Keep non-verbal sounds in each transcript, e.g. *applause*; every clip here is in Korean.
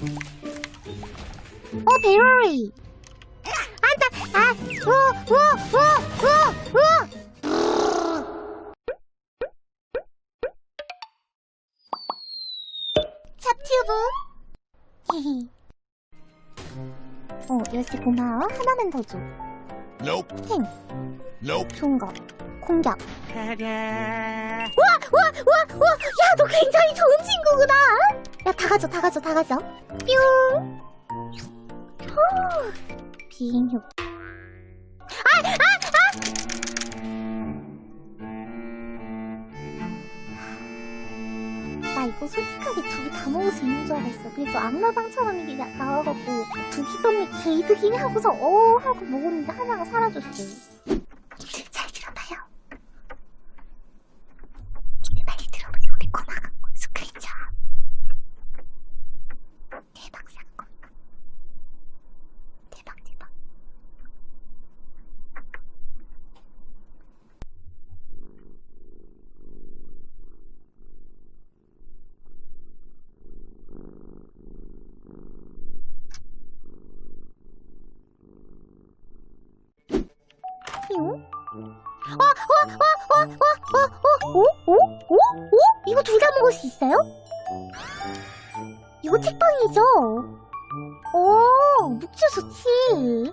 어, 베러리. 안다. 아, 우, 우, 우, 우, 우. 찹튜브. 히히. 어, *laughs* 열쇠 고마워. 하나만 더 줘. Nope. 행. Nope. 좋은 거. 공격. 와, 와, 와, 와. 야, 너 굉장히 좋은 친구구나. 야, 다 가져, 다 가져, 다 가져. 뿅. 후. 비행 효. 아, 아, 아! 나 이거 솔직하게 두 개 다 먹을 수 있는 줄 알았어. 그래서 악마방처럼 이게 나- 나와갖고 두기 때문에 게이드긴 하고서 어 하고 먹었는데 하나가 사라졌어. 잘 들어봐요. 빨리 들어보세요. 우리 꼬마가 스크래쳐. 대박 사건. 대박 대박. 용? 와, 와, 와, 와, 와, 와, 와, 오, 오, 오, 오? 이거 둘 다 먹을 수 있어요? 이거 책방이죠? 오, 묵주 좋지.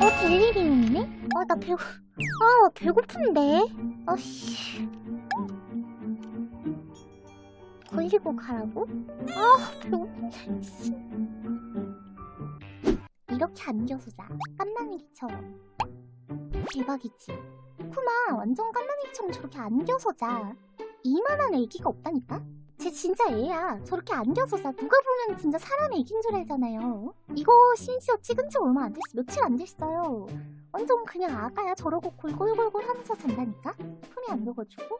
어, 있네? 아, 나 배고, 아, 배고픈데? 아씨. 걸리고 가라고? 아, 배고픈데, 씨. 이렇게 안겨서 자. 깐난이기처럼. 대박이지. 쿠마 완전 깐난이기처럼 저렇게 안겨서 자. 이만한 애기가 없다니까? 쟤 진짜 애야. 저렇게 안겨서 자. 누가 보면 진짜 사람 애기인 줄 알잖아요. 이거 심지어 찍은 지 얼마 안 됐어. 며칠 안 됐어요. 완전 그냥 아가야. 저러고 골골골골 하면서 잔다니까? 품이 안 녹아주고?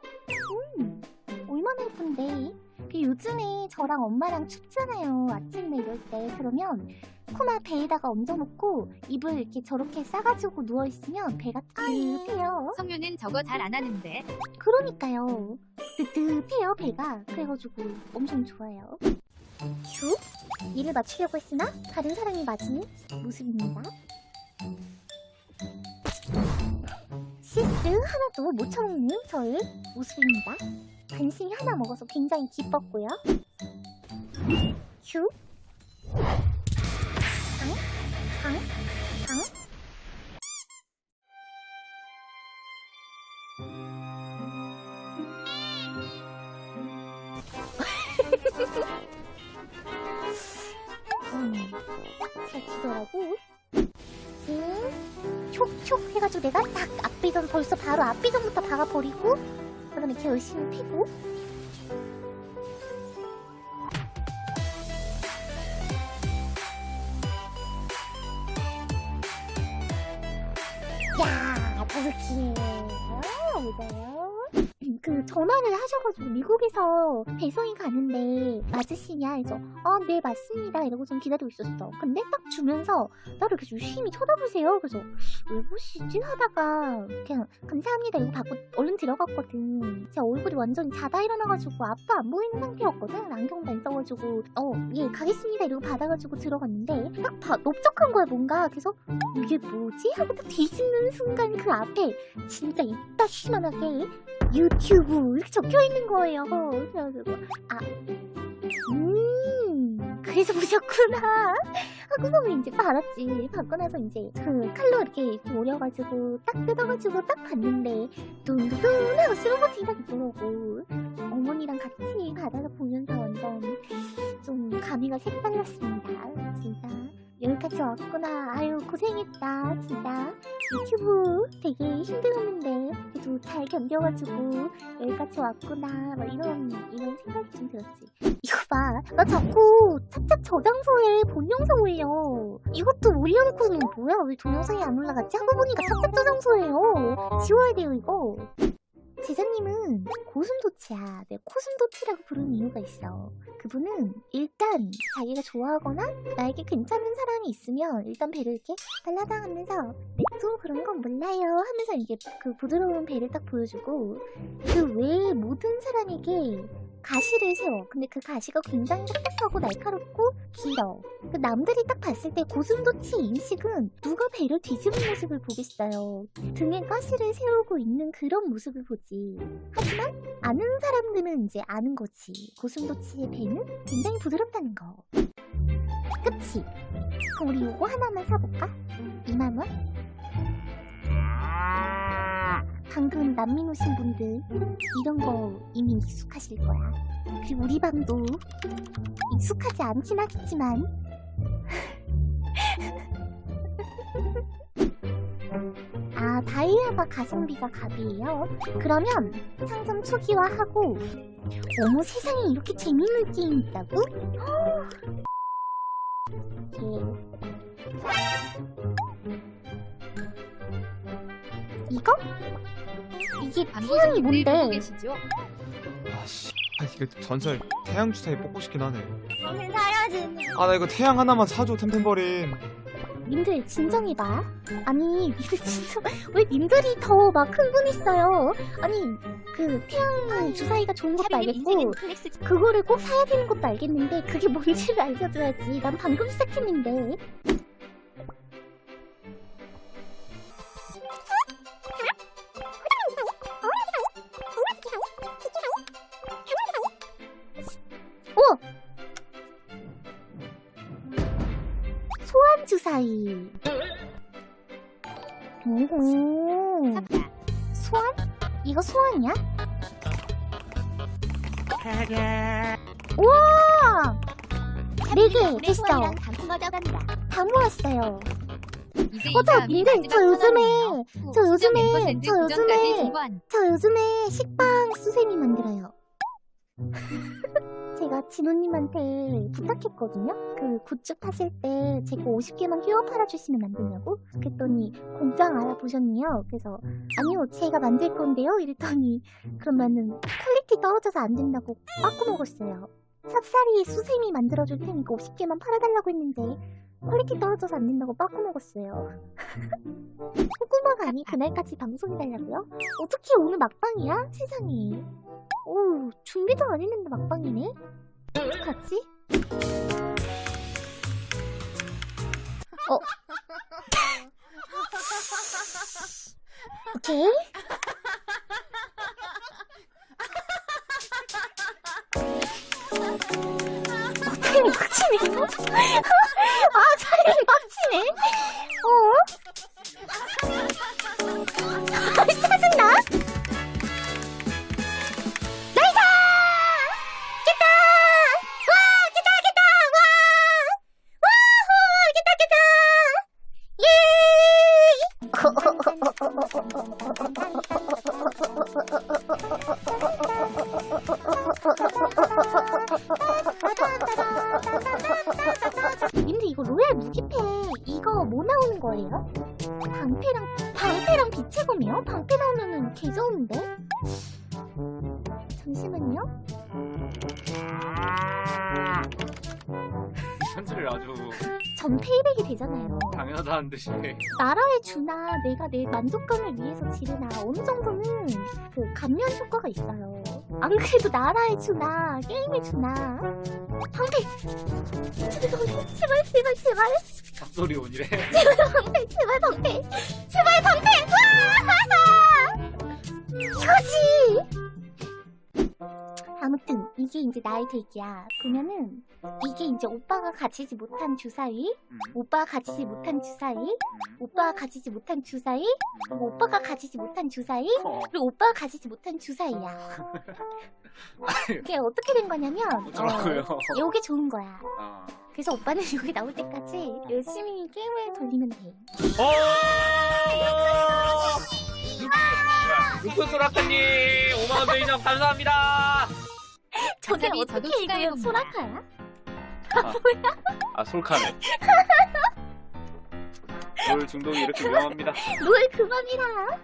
음, 얼마나 예쁜데. 그 요즘에 저랑 엄마랑 춥잖아요. 아침에 이럴 때. 그러면 코마 배에다가 얹어놓고 입을 이렇게 저렇게 싸가지고 누워있으면 배가 뜨뜻해요. 성유는 저거 잘 안 하는데. 그러니까요. 뜨뜻해요, 배가. 그래가지고 엄청 좋아요. 휴? 이를 맞추려고 했으나 다른 사람이 맞은 모습입니다. 시스 하나도 못 쳐먹는 저의 모습입니다. 간신히 하나 먹어서 굉장히 기뻤고요. 휴? 강? 강? 강? 음, 잘 치더라고. 음, 촉촉 해가지고 내가 딱 앞비전 벌써 바로 앞비전부터 박아버리고 그다음에 이렇게 열심히 패고 야, 더블킬. 아, 맞아요. 그 전화를 하셔가지고 미국에서 배송이 가는데 맞으시냐? 해서 아 네 맞습니다. 이러고 좀 기다리고 있었어. 근데 딱 주면서 나를 이렇게 유심히 쳐다보세요. 그래서 왜 보시지 하다가 그냥 감사합니다 이거 받고 얼른 들어갔거든. 제 얼굴이 완전히 자다 일어나가지고 앞도 안 보이는 상태였거든. 안경도 안 써가지고. 어예 가겠습니다 이러고 받아가지고 들어갔는데 딱 봐, 넓적한 거야 뭔가. 그래서 이게 뭐지? 하고 딱 뒤집는 순간 그 앞에 진짜 이따 시만하게 유튜브 이렇게 적혀 있는 거예요. 아, 음, 그래서 보셨구나. 하고서 이제 받았지. 받고 나서 이제 그 칼로 이렇게, 오려가지고 딱 뜯어가지고 딱 봤는데 둥두둥 하고 딱 있더라고. 어머니랑 같이 바다를 보면서 완전 좀 감회가 색달랐습니다. 진짜. 여기까지 왔구나. 아유, 고생했다. 진짜. 유튜브 되게 힘들었는데, 그래도 잘 견뎌가지고, 여기까지 왔구나. 막 이런, 이런 생각이 좀 들었지. 이거 봐. 나 자꾸 찹찹 저장소에 본 영상 올려. 이것도 올려놓고는 뭐야? 왜 동영상이 안 올라갔지? 하고 보니까 찹찹 저장소예요. 지워야 돼요, 이거. 제자님은 고슴도치야. 내가 코슴도치라고 부르는 이유가 있어. 그분은 일단 자기가 좋아하거나 나에게 괜찮은 사람이 있으면 일단 배를 이렇게 달라당하면서 맥주 그런 건 몰라요 하면서 이게 그 부드러운 배를 딱 보여주고 그 외에 모든 사람에게 가시를 세워. 근데 그 가시가 굉장히 딱딱하고 날카롭고 길어. 그 남들이 딱 봤을 때 고슴도치 인식은 누가 배를 뒤집은 모습을 보겠어요. 등에 가시를 세우고 있는 그런 모습을 보지. 하지만 아는 사람들은 이제 아는 거지. 고슴도치의 배는 굉장히 부드럽다는 거. 그럼 우리 요거 하나만 사볼까? 2만원? 방금 난민 오신 분들 이런 거 이미 익숙하실 거야. 그리고 우리 방도 익숙하지 않긴 하겠지만 *laughs* 아 다이아가 가성비가 갑이에요. 그러면 상점 초기화하고 어머 세상에 이렇게 재밌는 게임이 있다고? 이게 *gasps* 이거? 이게 태양이 뭔데? 계시죠? 아씨 아, 이거 전설 태양 주사위 뽑고 싶긴 하네 오늘 사야지. 아나 이거 태양 하나만 사줘 템템버린 님들 진정해봐. 아니 님들 진짜 왜 님들이 더 막 흥분했어요? 아니 그 태양 주사위가 좋은 것도 알겠고 그거를 꼭 사야 되는 것도 알겠는데 그게 뭔지를 알려줘야지. 난 방금 시작했는데. 소환 주사위. 오호. 소환? 이거 소환이야? 우와! 네개 됐어. 다 모았어요. 어, 저 마지막 저 요즘에, 저 요즘에, 수정 멤버 저 요즘에. 저 요즘에 식빵 수세미 만들어요. *laughs* 제가 진호님한테 부탁했거든요. 그 굿즈 파실 때 제가 50개만 끼워 팔아주시면 안 되냐고? 그랬더니 공장 알아보셨네요. 그래서 아니요, 제가 만들 건데요. 이랬더니 그러면은 퀄리티 떨어져서 안 된다고 빠꾸 먹었어요. 삽살이 수세미 만들어줄 테니까 50개만 팔아달라고 했는데 퀄리티 떨어져서 안 된다고 빠꾸 먹었어요. 호구마가 아니 그날까지 방송해달라고요? 어떻게 오늘 막방이야? 세상에. 오, 준비도 안 했는데 막방이네? 어떡하지? 어. 오케이. 어. 아, 타이밍 빡치네. 어? 아, 짜증나? 나이다! 깼다! 와! 깼다! 깼다! 와! 와후! 깼다! 깼다! *laughs* 잠시만요. 편지를 아주 전 페이백이 되잖아요. 당연하다는 듯이. 나라의 주나 내가 내 만족감을 위해서 지르나 어느 정도는 그 감면 효과가 있어요. 안 그래도 나라의 주나 게임의 주나. 방패 제발 제발 제발. 제발 잡소리 온이래. 방패 제발 방패 제발 방패 와! 이거지 아무튼 이게 이제 나의 대기야. 그러면은 이게 이제 오빠가 가지지 못한 주사위? 음, 오빠가 가지지 못한 주사위? 오빠가 가지지 못한 주사위? 그리고 오빠가 가지지 못한 주사위? 어, 그리고 오빠가 가지지 못한 주사위야. *laughs* 이게 어떻게 된 거냐면 어쩌라고요. 어, 요게 좋은 거야. 아. 그래서 오빠는 *laughs* 여기 나올 때까지 열심히 게임을 돌리면 돼. 어! 루크 소라카님 5만원 베이점 감사합니다 저게 저도 어떻게 이거요 추가해봅니다. 소라카야? 아 솔카네 *laughs* 롤 중독이 이렇게 위험합니다 롤 그만이라